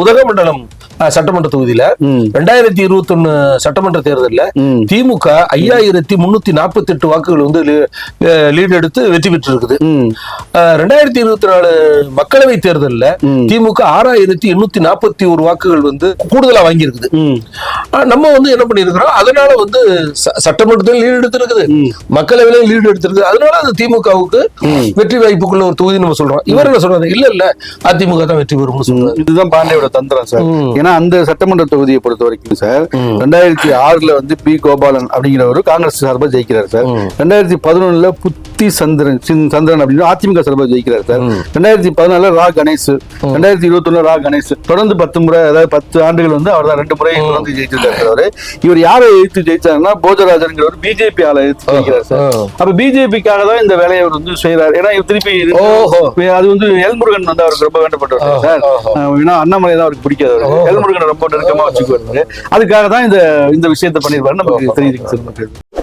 உதகமண்டலம் சட்டமன்ற தொகுதியில. ரெண்டாயிரத்தி இருபத்தி ஒண்ணு சட்டமன்ற தேர்தல்ல. திமுக ஐயாயிரத்தி முன்னூத்தி நாற்பத்தி எட்டு வாக்குகள் வந்து லீட் எடுத்து வெற்றி பெற்று இருக்குது. ரெண்டாயிரத்தி இருபத்தி நாலு மக்களவை தேர்தல்ல. திமுக ஆறாயிரத்தி எண்ணூத்தி நாற்பத்தி ஒரு வாக்குகள் வந்து கூடுதலா வாங்கியிருக்குது நம்ம வந்து என்ன பண்ணிருக்கிறோம் அதனால வந்து சட்டமன்றத்தில் லீடு எடுத்திருக்குது. மக்களவையில லீடு எடுத்திருக்குது. அதனால அது திமுகவுக்கு வெற்றி வாய்ப்புக்குள்ள ஒரு தொகுதி நம்ம சொல்றோம். இவர் என்ன சொல்றாரு? இல்ல இல்ல அதிமுக தான் வெற்றி பெறும்னு சொல்றாரு. இதுதான் பாண்டியோட தந்திரம் சார். ஏன்னா அந்த சட்டமன்ற தொகுதியை பொறுத்த வரைக்கும் சார். ரெண்டாயிரத்தி ஆறுல வந்து பி. கோபாலன் அப்படிங்கிறவர் காங்கிரஸ் சார்பா ஜெயிக்கிறார் சார். ரெண்டாயிரத்தி பதினொன்னுல புத்தி சந்திரன் சந்திரன் அப்படின்னு அதிமுக சார்பா ஜெயிக்கிறார் சார். ரெண்டாயிரத்தி பதினாலுல ரா. கணேஷ் ரெண்டாயிரத்தி இருபத்தி ரா. கணேஷ் தொடர்ந்து பத்து முறை அதாவது பத்து ஆண்டுகள் வந்து அவர் தான் ரெண்டு முறை தொடர்ந்து ஜெயிச்சிருக்காரு. அவரு இவர் யாரை எதிர்த்து ஜெயிச்சாருன்னா போஜராஜன்கிறவர் பிஜேபி ஆளை எதிர்த்து ஜெயிக்கிறார் சார். அப்ப பிஜேபிக்காக தான் இந்த வேலையை அவர் வந்து செய்யறாரு ஏன்னா இவர் திருப்பி ஓஹோ. அது வந்து எல்முருகன் வந்து அவருக்கு ரொம்ப வேண்டப்பட்டவர் சார். ஏன்னா அண்ணாமலை தான் அவருக்கு பிடிக்காது. எல்முருகனை ரொம்ப நெருக்கமா வச்சுக்குவாரு அதுக்காக தான் இந்த இந்த விஷயத்தை பண்ணிருப்பாரு நமக்கு தெரியுது